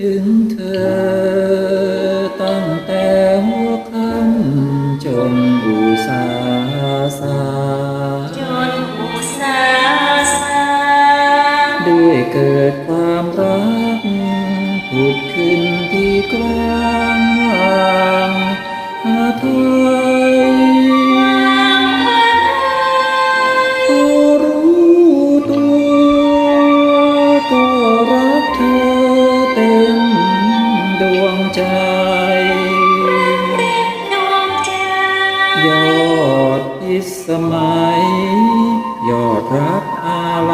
ถึงเธอ ตั้งแต่หัวค่ำจนอุสาสาจนอุตสาสาด้วยเกิดความรักผุดขึ้นที่กลางวางหาไทย ใจ ยอดพิสมัย ยอดรักอะไร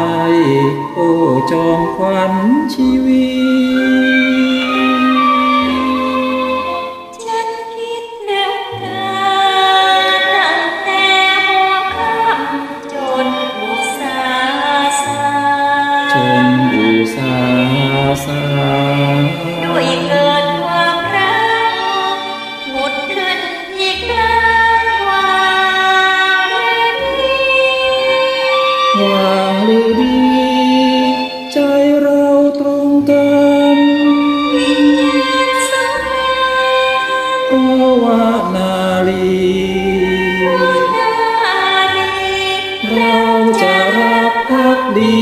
โอ้จอมขวัญชีวิตฉันคิดนึกกันตั้งแต่หัวค่ำจนอุตสาสา วางหรือดี ใจเราตรงกันวิญญาณสลายเพราะว่านาลีเราจะรักพักดี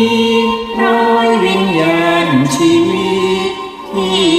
ร้อยวิญญาณชีวิตที่